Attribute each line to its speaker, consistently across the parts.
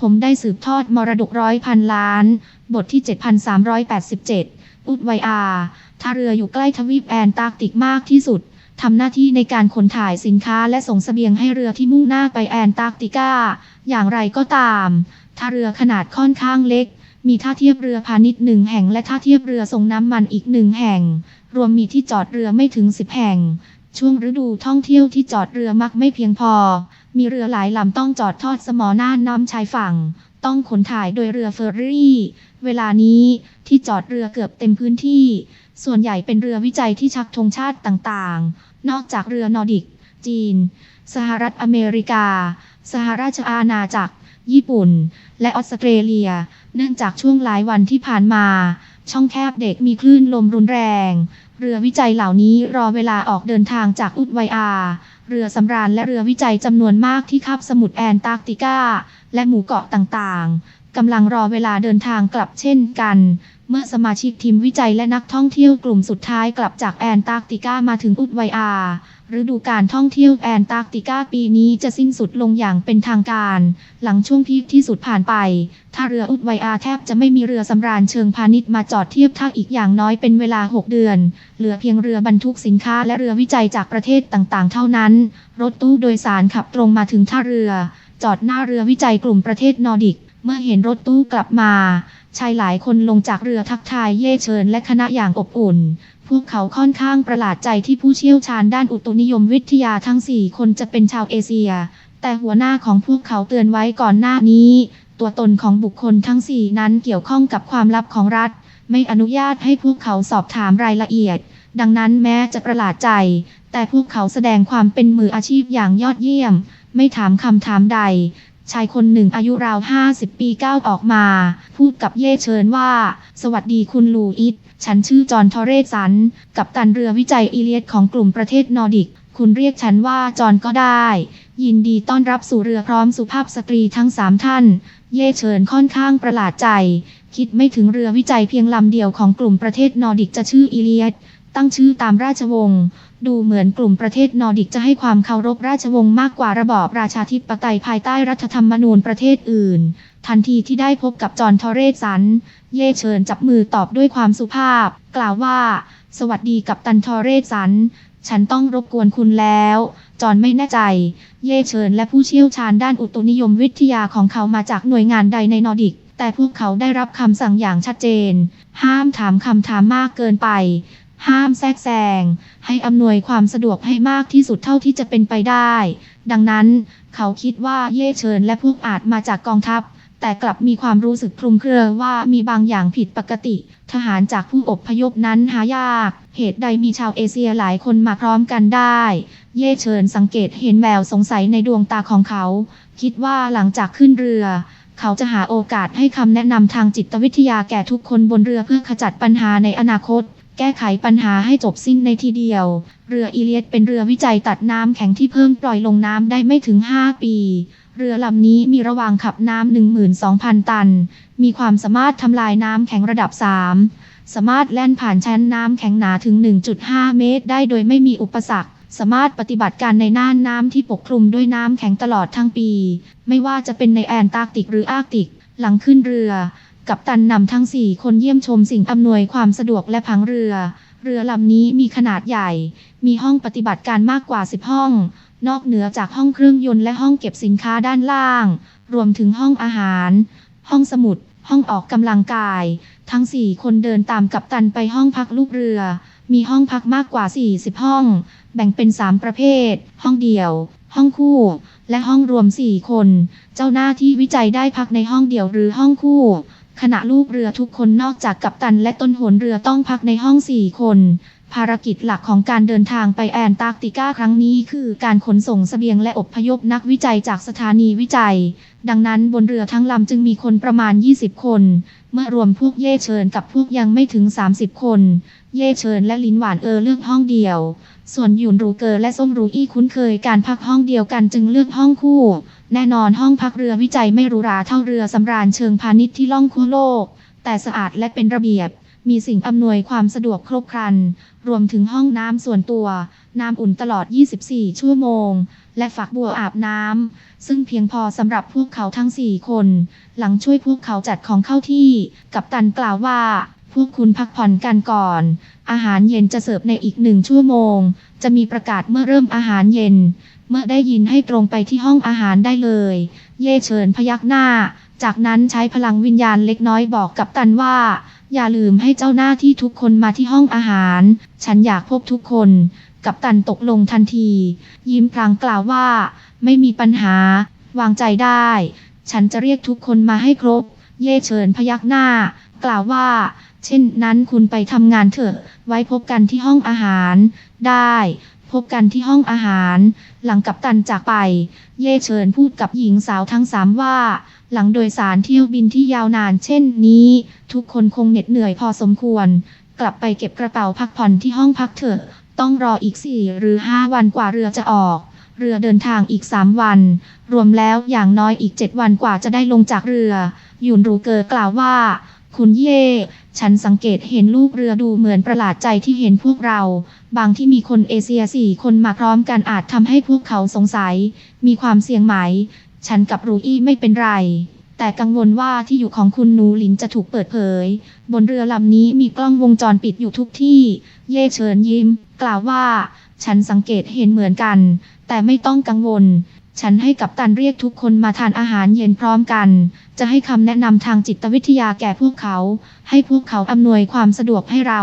Speaker 1: ผมได้สืบทอดมรดกร้อยพันล้าน บทที่ 7387 อุดไวอาท่าเรืออยู่ใกล้ทวีปแอนตาร์กติกมากที่สุด ทำหน้าที่ในการขนถ่ายสินค้าและส่งเสบียงให้เรือที่มุ่งหน้าไปแอนตาร์กติกา อย่างไรก็ตามท่าเรือขนาดค่อนข้างเล็ก มีท่าเทียบเรือพาณิชย์หนึ่งแห่งและท่าเทียบเรือส่งน้ำมันอีกหนึ่งแห่ง รวมมีที่จอดเรือไม่ถึง10แห่ง ช่วงฤดูท่องเที่ยวที่จอดเรือมักไม่เพียงพอ มีเรือหลายลำต้องจอดทอดสมอหน้าน้ำชายฝั่ง ต้องขนถ่ายโดยเรือเฟอร์รี่ เวลานี้ที่จอดเรือเกือบเต็มพื้นที่ ส่วนใหญ่เป็นเรือวิจัยที่ชักธงชาติต่างๆ นอกจากเรือนอร์ดิก จีน สหรัฐอเมริกา สหราชอาณาจักร ญี่ปุ่น และออสเตรเลีย เนื่องจากช่วงหลายวันที่ผ่านมา ช่องแคบเด็กมีคลื่นลมรุนแรง เรือวิจัยเหล่านี้รอเวลาออกเดินทางจากอุดไวอา เรือสำราญและเรือวิจัยจำนวนมากที่คาบสมุทรแอนตาร์กติกา และหมู่เกาะต่างๆ กำลังรอเวลาเดินทางกลับเช่นกัน เมื่อสมาชิกทีมวิจัยและนักท่องเที่ยวกลุ่มสุดท้ายกลับจากแอนตาร์กติกามาถึงอุดไวอา ฤดูการท่องเที่ยวแอนตาร์กติกาปีนี้จะสิ้นสุดลงอย่างเป็นทางการ หลังช่วงพีคที่สุดผ่านไปท่าเรืออุดไวอาแทบจะไม่มีเรือสำราญเชิงพาณิชย์มาจอดเทียบท่าอีกอย่างน้อยเป็นเวลา 6 เดือน เหลือเพียงเรือบรรทุกสินค้าและเรือวิจัยจากประเทศต่างๆ เท่านั้น รถตู้โดยสารขับตรงมาถึงท่าเรือ จอดหน้าเรือวิจัยกลุ่มประเทศนอร์ดิก เมื่อเห็นรถตู้กลับมาชายหลายคนลงจากเรือทักทายเย่เชิญและคณะอย่างอบอุ่น พวกเขาค่อนข้างประหลาดใจที่ผู้เชี่ยวชาญด้านอุตุนิยมวิทยาทั้ง 4 คนจะเป็นชาวเอเชีย แต่หัวหน้าของพวกเขาเตือนไว้ก่อนหน้านี้ ตัวตนของบุคคลทั้ง 4 นั้นเกี่ยวข้องกับความลับของรัฐ ไม่อนุญาตให้พวกเขาสอบถามรายละเอียด ดังนั้นแม้จะประหลาดใจ แต่พวกเขาแสดงความเป็นมืออาชีพอย่างยอดเยี่ยม ไม่ถามคำถามใดชายคนหนึ่งอายุราว 50 ปีก้าวออกมา พูดกับเย่เชิญว่า สวัสดีคุณลูอิส ฉันชื่อจอห์นทอเรสัน กับตันเรือวิจัยอีเลียดของกลุ่มประเทศนอร์ดิก คุณเรียกฉันว่าจอห์นก็ได้ ยินดีต้อนรับสู่เรือพร้อมสุภาพสตรีทั้งสามท่าน เย่เชิญค่อนข้างประหลาดใจ คิดไม่ถึงเรือวิจัยเพียงลำเดียวของกลุ่มประเทศนอร์ดิกจะชื่ออีเลียดตั้งชื่อตามราชวงศ์ดูเหมือนกลุ่มประเทศนอร์ดิกจะให้ความเคารพราชวงศ์มากกว่าระบอบราชาธิปไตยภายใต้รัฐธรรมนูญประเทศอื่น ทันทีที่ได้พบกับจอห์นทอเรสัน เย่เชิญจับมือตอบด้วยความสุภาพ กล่าวว่า สวัสดีกับตันทอเรสัน ฉันต้องรบกวนคุณแล้ว จอห์นไม่แน่ใจ เย่เชิญและผู้เชี่ยวชาญด้านอุตุนิยมวิทยาของเขามาจากหน่วยงานใดในนอร์ดิก แต่พวกเขาได้รับคำสั่งอย่างชัดเจน ห้ามถามคำถามมากเกินไปห้ามแทรกแซง ให้อำนวยความสะดวกให้มากที่สุดเท่าที่จะเป็นไปได้ ดังนั้น เขาคิดว่าเย่เชิญและพวกอาจมาจากกองทัพ แต่กลับมีความรู้สึกคลุมเครือว่ามีบางอย่างผิดปกติ ทหารจากผู้อบพยพนั้นหายาก เหตุใดมีชาวเอเชียหลายคนมาพร้อมกันได้ เย่เชิญสังเกตเห็นแววสงสัยในดวงตาของเขา คิดว่าหลังจากขึ้นเรือ เขาจะหาโอกาสให้คำแนะนำทางจิตวิทยาแก่ทุกคนบนเรือเพื่อขจัดปัญหาในอนาคตแก้ไขปัญหาให้จบสิ้นในทีเดียว เรืออีเลียดเป็นเรือวิจัยตัดน้ำแข็งที่เพิ่งปล่อยลงน้ำได้ไม่ถึง 5 ปี เรือลำนี้มีระวางขับน้ำ12,000 ตัน มีความสามารถทำลายน้ำแข็งระดับ 3 สามารถแล่นผ่านชั้นน้ำแข็งหนาถึง 1.5 เมตร ได้โดยไม่มีอุปสรรค สามารถปฏิบัติการในน่านน้ำที่ปกคลุมด้วยน้ำแข็งตลอดทั้งปี ไม่ว่าจะเป็นในแอนตาร์กติกหรืออาร์กติก หลังขึ้นเรือ กับตันนำทั้ง 4 คนเยี่ยมชมสิ่งอำนวยความสะดวกและพังเรือ เรือลำนี้มีขนาดใหญ่ มีห้องปฏิบัติการมากกว่า 10 ห้อง นอกเหนือจากห้องเครื่องยนต์และห้องเก็บสินค้าด้านล่าง รวมถึงห้องอาหาร ห้องสมุด ห้องออกกำลังกาย ทั้ง 4 คนเดินตามกัปตันไปห้องพักลูกเรือ มีห้องพักมากกว่า 40 ห้อง แบ่งเป็น 3 ประเภท ห้องเดี่ยว ห้องคู่ และห้องรวม 4 คน เจ้าหน้าที่วิจัยได้พักในห้องเดี่ยวหรือห้องคู่ขณะลูกเรือทุกคนนอกจากกัปตันและต้นหนเรือต้องพักในห้อง4คน ภารกิจหลักของการเดินทางไปแอนตาร์กติกาครั้งนี้คือการขนส่งเสบียงและอบพยพนักวิจัยจากสถานีวิจัย ดังนั้นบนเรือทั้งลำจึงมีคนประมาณ 20 คน เมื่อรวมพวกเย่เชิญกับพวกยังไม่ถึง 30 คน เย่เชิญและลินหวานเออเลือกห้องเดียว ส่วนหยุนรูเกอร์และส้มรูอี้คุ้นเคยการพักห้องเดียวกันจึงเลือกห้องคู่ แน่นอนห้องพักเรือวิจัยไม่หรูหราเท่าเรือสำราญเชิงพาณิชย์ที่ล่องคั่วโลก แต่สะอาดและเป็นระเบียบ มีสิ่งอำนวยความสะดวกครบครัน รวมถึงห้องน้ำส่วนตัว น้ำอุ่นตลอด 24 ชั่วโมง และฝักบัวอาบน้ำ ซึ่งเพียงพอสำหรับพวกเขาทั้ง 4 คน หลังช่วยพวกเขาจัดของเข้าที่ กับตันกล่าวว่า พวกคุณพักผ่อนกันก่อน อาหารเย็นจะเสิร์ฟในอีกหนึ่งชั่วโมง จะมีประกาศเมื่อเริ่มอาหารเย็น เมื่อได้ยินให้ตรงไปที่ห้องอาหารได้เลย เย่เฉินพยักหน้า จากนั้นใช้พลังวิญญาณเล็กน้อยบอกกับตันว่า อย่าลืมให้เจ้าหน้าที่ทุกคนมาที่ห้องอาหาร ฉันอยากพบทุกคน กับตันตกลงทันที ยิ้มพลางกล่าวว่า ไม่มีปัญหา วางใจได้ ฉันจะเรียกทุกคนมาให้ครบ เย่เฉินพยักหน้า กล่าวว่า เช่นนั้นคุณไปทำงานเถอะ ไว้พบกันที่ห้องอาหาร ได้ พบกันที่ห้องอาหาร หลังกับตันจากไป เย่เฉินพูดกับหญิงสาวทั้งสามว่า หลังโดยสารเที่ยวบินที่ยาวนานเช่นนี้ ทุกคนคงเหน็ดเหนื่อยพอสมควร กลับไปเก็บกระเป๋าพักผ่อนที่ห้องพักเถอะ ต้องรออีกสี่หรือห้าวันกว่าเรือจะออก เรือเดินทางอีกสามวัน รวมแล้วอย่างน้อยอีกเจ็ดวันกว่าจะได้ลงจากเรือ ยุนรูเกอร์กล่าวว่า คุณเย่ ฉันสังเกตเห็นลูกเรือดูเหมือนประหลาดใจที่เห็นพวกเรา บางที่มีคนเอเชียสี่คนมาพร้อมกันอาจทำให้พวกเขาสงสัย มีความเสี่ยงไหม ฉันกับรูอี้ไม่เป็นไร แต่กังวลว่าที่อยู่ของคุณนูหลินจะถูกเปิดเผย บนเรือลำนี้มีกล้องวงจรปิดอยู่ทุกที่ เย่เฉินยิ้ม กล่าวว่า ฉันสังเกตเห็นเหมือนกัน แต่ไม่ต้องกังวล ฉันให้กับตันเรียกทุกคนมาทานอาหารเย็นพร้อมกัน จะให้คำแนะนำทางจิตวิทยาแก่พวกเขา ให้พวกเขาอำนวยความสะดวกให้เรา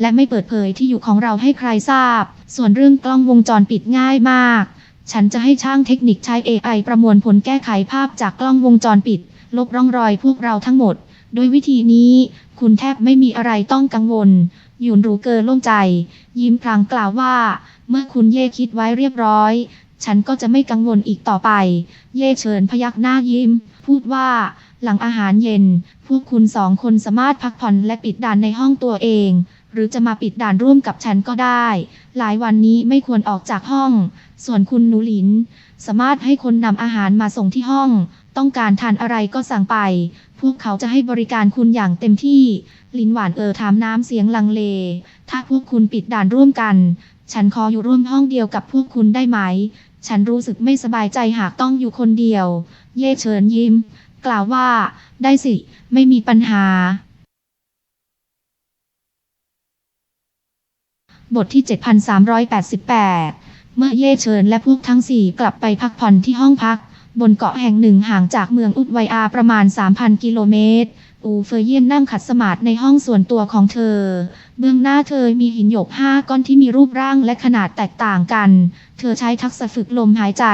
Speaker 1: และไม่เปิดเผยที่อยู่ของเราให้ใครทราบ ส่วนเรื่องกล้องวงจรปิดง่ายมาก ฉันจะให้ช่างเทคนิคใช้ AI ประมวลผลแก้ไขภาพจากกล้องวงจรปิด ลบร่องรอยพวกเราทั้งหมดโดยวิธีนี้ คุณแทบไม่มีอะไรต้องกังวล ยุนรูเกอโล่งใจ ยิ้มพลางกล่าวว่า เมื่อคุณเย่คิดไว้เรียบร้อย ฉันก็จะไม่กังวลอีกต่อไป เย่เฉินพยักหน้ายิ้ม พูดว่า หลังอาหารเย็น พวกคุณสองคนสามารถพักผ่อนและปิดด่านในห้องตัวเอง หรือจะมาปิดด่านร่วมกับฉันก็ได้ หลายวันนี้ไม่ควรออกจากห้อง ส่วนคุณหนูหลิน สามารถให้คนนำอาหารมาส่งที่ห้อง ต้องการทานอะไรก็สั่งไป พวกเขาจะให้บริการคุณอย่างเต็มที่ ลินหวานเออถามน้ำเสียงลังเล ถ้าพวกคุณปิดด่านร่วมกัน ฉันขออยู่ร่วมห้องเดียวกับพวกคุณได้ไหม ฉันรู้สึกไม่สบายใจหากต้องอยู่คนเดียว เย่เฉินยิ้ม กล่าวว่า ได้สิ ไม่มีปัญหา บทที่ 7388 เมื่อเย่เฉินและพวกทั้งสี่กลับไปพักผ่อนที่ห้องพัก บนเกาะแห่งหนึ่งห่างจากเมืองอุดไวอาประมาณ 3,000 กิโลเมตร อูเฟยเยียนนั่งขัดสมาธิในห้องส่วนตัวของเธอ เบื้องหน้าเธอมีหินหยกห้าก้อนที่มีรูปร่างและขนาดแตกต่างกัน เธอใช้ทักษะฝึกลมหายใจ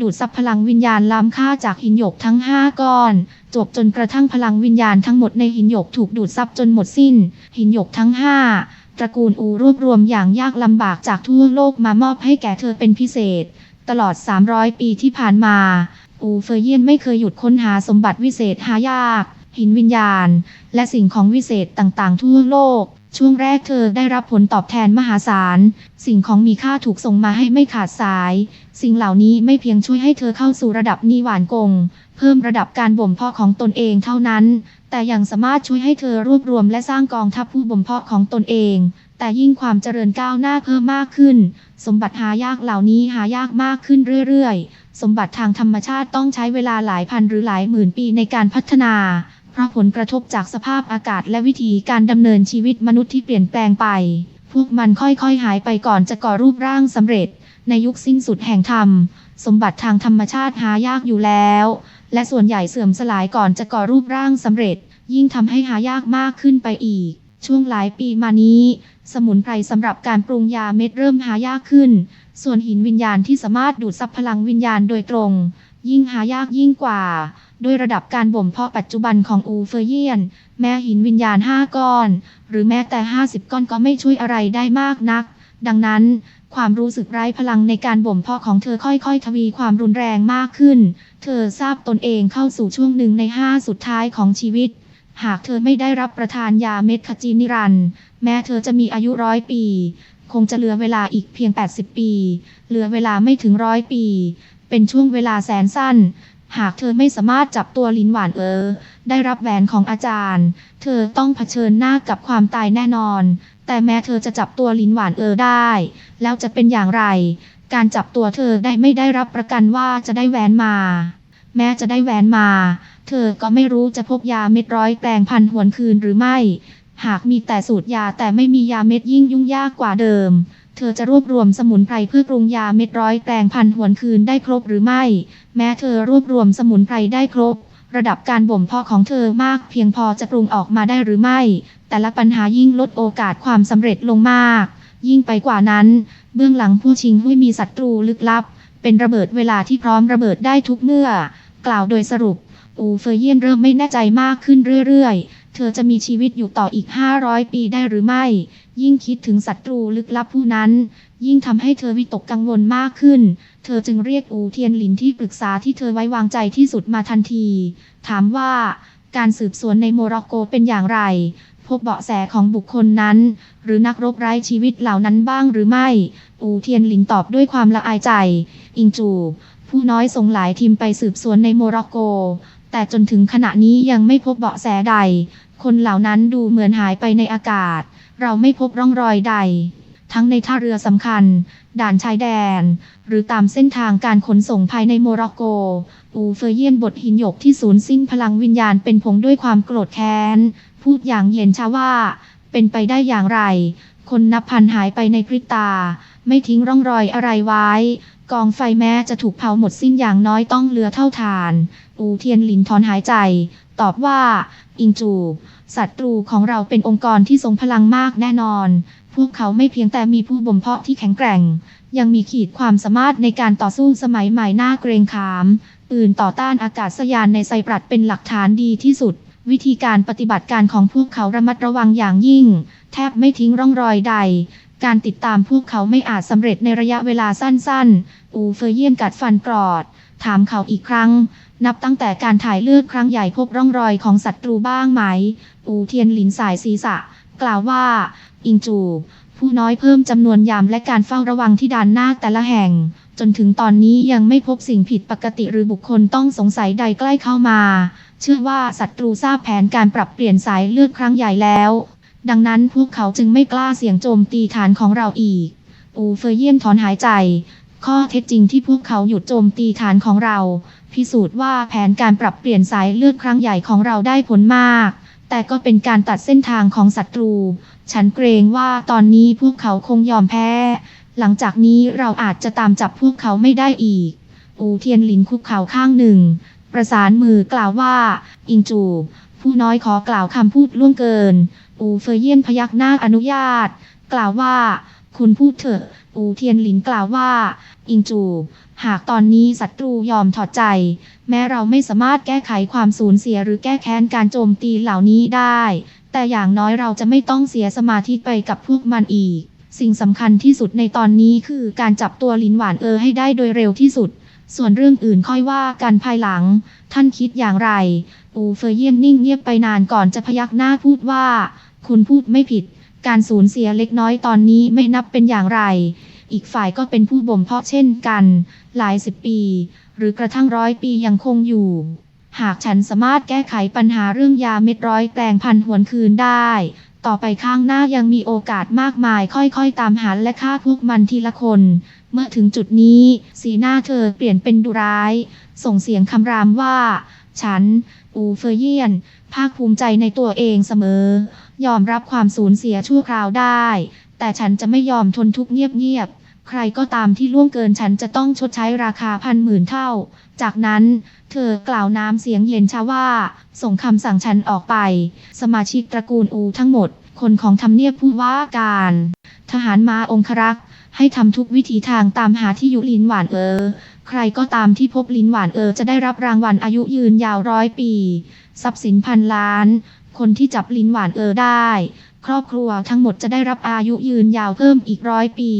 Speaker 1: ดูดซับพลังวิญญาณล้ำค่าจากหินหยกทั้งห้าก้อนจบจนกระทั่งพลังวิญญาณทั้งหมดในหินหยกถูกดูดซับจนหมดสิ้น หินหยกทั้งห้า ตระกูลอูรวบรวมอย่างยากลำบากจากทั่วโลกมามอบให้แก่เธอเป็นพิเศษ ตลอด 300 ปีที่ผ่านมา อูเฟยเยนไม่เคยหยุดค้นหาสมบัติวิเศษหายาก หินวิญญาณ และสิ่งของวิเศษต่างๆ ทั่วโลก ช่วงแรกเธอได้รับผลตอบแทนมหาศาล สิ่งของมีค่าถูกส่งมาให้ไม่ขาดสาย สิ่งเหล่านี้ไม่เพียงช่วยให้เธอเข้าสู่ระดับนิหวานกง เพิ่มระดับการบ่มเพาะของตนเองเท่านั้น แต่ยังสามารถช่วยให้เธอรวบรวมและสร้างกองทัพผู้บ่มเพาะของตนเอง แต่ยิ่งความเจริญก้าวหน้าเพิ่มมากขึ้น สมบัติหายากเหล่านี้หายากมากขึ้นเรื่อยๆ สมบัติทางธรรมชาติต้องใช้เวลาหลายพันหรือหลายหมื่นปีในการพัฒนา เพราะผลกระทบจากสภาพอากาศและวิธีการดำเนินชีวิตมนุษย์ที่เปลี่ยนแปลงไป พวกมันค่อยๆหายไปก่อนจะก่อรูปร่างสำเร็จ ในยุคสิ้นสุดแห่งธรรม สมบัติทางธรรมชาติหายากอยู่แล้ว และส่วนใหญ่เสื่อมสลายก่อนจะก่อรูปร่างสำเร็จ ยิ่งทำให้หายากมากขึ้นไปอีก ช่วงหลายปีมานี้ สมุนไพรสำหรับการปรุงยาเม็ดเริ่มหายากขึ้น ส่วนหินวิญญาณที่สามารถดูดซับพลังวิญญาณโดยตรง ยิ่งหายากยิ่งกว่าด้วยระดับการบ่มเพาะปัจจุบันของอูเฟเยียน แม้หินวิญญาณ 5 ก้อน หรือแม้แต่ 50 ก้อนก็ไม่ช่วยอะไรได้มากนัก ดังนั้น ความรู้สึกไร้พลังในการบ่มเพาะของเธอค่อยๆ ทวีความรุนแรงมากขึ้น เธอทราบตนเองเข้าสู่ช่วงหนึ่งในห้าสุดท้ายของชีวิต หากเธอไม่ได้รับประทานยาเม็ดขจีนิรันแม้เธอจะมีอายุร้อยปี คงจะเหลือเวลาอีกเพียง 80 ปี เหลือเวลาไม่ถึงร้อยปี เป็นช่วงเวลาแสนสั้น หากเธอไม่สามารถจับตัวลินหวานเออ ได้รับแหวนของอาจารย์ เธอต้องเผชิญหน้ากับความตายแน่นอน แต่แม้เธอจะจับตัวลินหวานเออได้ แล้วจะเป็นอย่างไร การจับตัวเธอได้ไม่ได้รับประกันว่าจะได้แหวนมา แม้จะได้แหวนมา เธอก็ไม่รู้จะพบยาเม็ดร้อยแปลงพันหวนคืนหรือไม่ หากมีแต่สูตรยาแต่ไม่มียาเม็ดยิ่งยุ่งยากกว่าเดิมเธอจะรวบรวมสมุนไพรเพื่อปรุงยาเม็ดร้อยแปลงพันหวนคืนได้ครบหรือไม่ แม้เธอรวบรวมสมุนไพรได้ครบ ระดับการบ่มเพาะของเธอมากเพียงพอจะปรุงออกมาได้หรือไม่ แต่ละปัญหายิ่งลดโอกาสความสำเร็จลงมาก ยิ่งไปกว่านั้น เบื้องหลังผู้ชิงหุ้ยมีศัตรูลึกลับ เป็นระเบิดเวลาที่พร้อมระเบิดได้ทุกเมื่อ กล่าวโดยสรุป อูเฟยเยนเริ่มไม่แน่ใจมากขึ้นเรื่อยๆ เธอจะมีชีวิตอยู่ต่ออีก 500 ปีได้หรือไม่ ยิ่งคิดถึงศัตรูลึกลับผู้นั้น ยิ่งทำให้เธอวิตกกังวลมากขึ้น เธอจึงเรียกอูเทียนหลินที่ปรึกษาที่เธอไว้วางใจที่สุดมาทันที ถามว่าการสืบสวนในโมร็อกโกเป็นอย่างไร พบเบาะแสของบุคคลนั้น หรือนักรบไร้ชีวิตเหล่านั้นบ้างหรือไม่ อูเทียนหลินตอบด้วยความละอายใจ อิงจู ผู้น้อยส่งหลายทีมไปสืบสวนในโมร็อกโก แต่จนถึงขณะนี้ยังไม่พบเบาะแสใด คนเหล่านั้นดูเหมือนหายไปในอากาศ เราไม่พบร่องรอยใด ทั้งในท่าเรือสำคัญ ด่านชายแดน หรือตามเส้นทางการขนส่งภายในโมร็อกโก อูเฟยเยียนบทหินหยกที่สูญสิ้นพลังวิญญาณเป็นผงด้วยความโกรธแค้น พูดอย่างเย็นชาว่า เป็นไปได้อย่างไร คนนับพันหายไปในพริบตา ไม่ทิ้งร่องรอยอะไรไว้ กองไฟแม้จะถูกเผาหมดสิ้นอย่างน้อยต้องเหลือเท่าฐาน อูเทียนหลินถอนหายใจ ตอบว่า อิงจูศัตรูของเราเป็นองค์กรที่ทรงพลังมากแน่นอน พวกเขาไม่เพียงแต่มีผู้บ่มเพาะที่แข็งแกร่ง ยังมีขีดความสามารถในการต่อสู้สมัยใหม่หน่าเกรงขาม ปืนต่อต้านอากาศยานในไซปรัสเป็นหลักฐานดีที่สุด วิธีการปฏิบัติการของพวกเขาระมัดระวังอย่างยิ่ง แทบไม่ทิ้งร่องรอยใด การติดตามพวกเขาไม่อาจสำเร็จในระยะเวลาสั้นๆ อูเฟยเยียนกัดฟันกรอด ถามเขาอีกครั้ง นับตั้งแต่การถ่ายเลือดครั้งใหญ่พบร่องรอยของศัตรูบ้างไหม อูเทียนหลินสายศีรษะ กล่าวว่า อิงจู ผู้น้อยเพิ่มจำนวนยามและการเฝ้าระวังที่ด่านหน้าแต่ละแห่งจนถึงตอนนี้ยังไม่พบสิ่งผิดปกติหรือบุคคลต้องสงสัยใดใกล้เข้ามา เชื่อว่าศัตรูทราบแผนการปรับเปลี่ยนสายเลือดครั้งใหญ่แล้ว ดังนั้นพวกเขาจึงไม่กล้าเสี่ยงโจมตีฐานของเราอีก อูเฟยเยียนถอนหายใจ ข้อเท็จจริงที่พวกเขาหยุดโจมตีฐานของเรา พิสูจน์ว่าแผนการปรับเปลี่ยนสายเลือดครั้งใหญ่ของเราได้ผลมาก แต่ก็เป็นการตัดเส้นทางของศัตรู ฉันเกรงว่าตอนนี้พวกเขาคงยอมแพ้ หลังจากนี้เราอาจจะตามจับพวกเขาไม่ได้อีก อูเทียนหลินคุกเข่าข้างหนึ่ง ประสานมือกล่าวว่า อิงจู ผู้น้อยขอกล่าวคำพูดล่วงเกิน อูเฟยเยียนพยักหน้าอนุญาต กล่าวว่า คุณพูดเถอะ อูเทียนหลินกล่าวว่า อิงจู หากตอนนี้ศัตรูยอมถอดใจ แม้เราไม่สามารถแก้ไขความสูญเสียหรือแก้แค้นการโจมตีเหล่านี้ได้ แต่อย่างน้อยเราจะไม่ต้องเสียสมาธิไปกับพวกมันอีก สิ่งสำคัญที่สุดในตอนนี้คือการจับตัวลินหวานเออให้ได้โดยเร็วที่สุด ส่วนเรื่องอื่นค่อยว่ากันภายหลัง ท่านคิดอย่างไร อูเฟยเยียนนิ่งเงียบไปนานก่อนจะพยักหน้าพูดว่า คุณพูดไม่ผิด การสูญเสียเล็กน้อยตอนนี้ไม่นับเป็นอย่างไร อีกฝ่ายก็เป็นผู้บ่มเพาะเช่นกัน หลายสิบปี หรือกระทั่งร้อยปียังคงอยู่ หากฉันสามารถแก้ไขปัญหาเรื่องยาเม็ดร้อยแปลงพันหวนคืนได้ ต่อไปข้างหน้ายังมีโอกาสมากมาย ค่อยๆ ตามหาและฆ่าพวกมันทีละคน เมื่อถึงจุดนี้ สีหน้าเธอเปลี่ยนเป็นดุร้าย ส่งเสียงคำรามว่า ฉัน อูเฟยเยียน ภาคภูมิใจในตัวเองเสมอ ยอมรับความสูญเสียชั่วคราวได้ แต่ฉันจะไม่ยอมทนทุกข์เงียบๆ ใครก็ตามที่ล่วงเกินฉันจะต้องชดใช้ราคาพันหมื่นเท่า จากนั้น เธอกล่าวน้ำเสียงเย็นชาว่า ส่งคำสั่งฉันออกไป สมาชิกตระกูลอูทั้งหมด คนของทำเนียบผู้ว่าการ ทหารมาองครักษ์ให้ทำทุกวิธีทางตามหาที่ยุลินหวานเออ ใครก็ตามที่พบลินหวานเออ จะได้รับรางวัลอายุยืนยาวร้อยปี ทรัพย์สินพันล้าน คนที่จับลินหวานเออได้ ครอบครัวทั้งหมดจะได้รับอายุยืนยาวเพิ่มอีกร้อยปี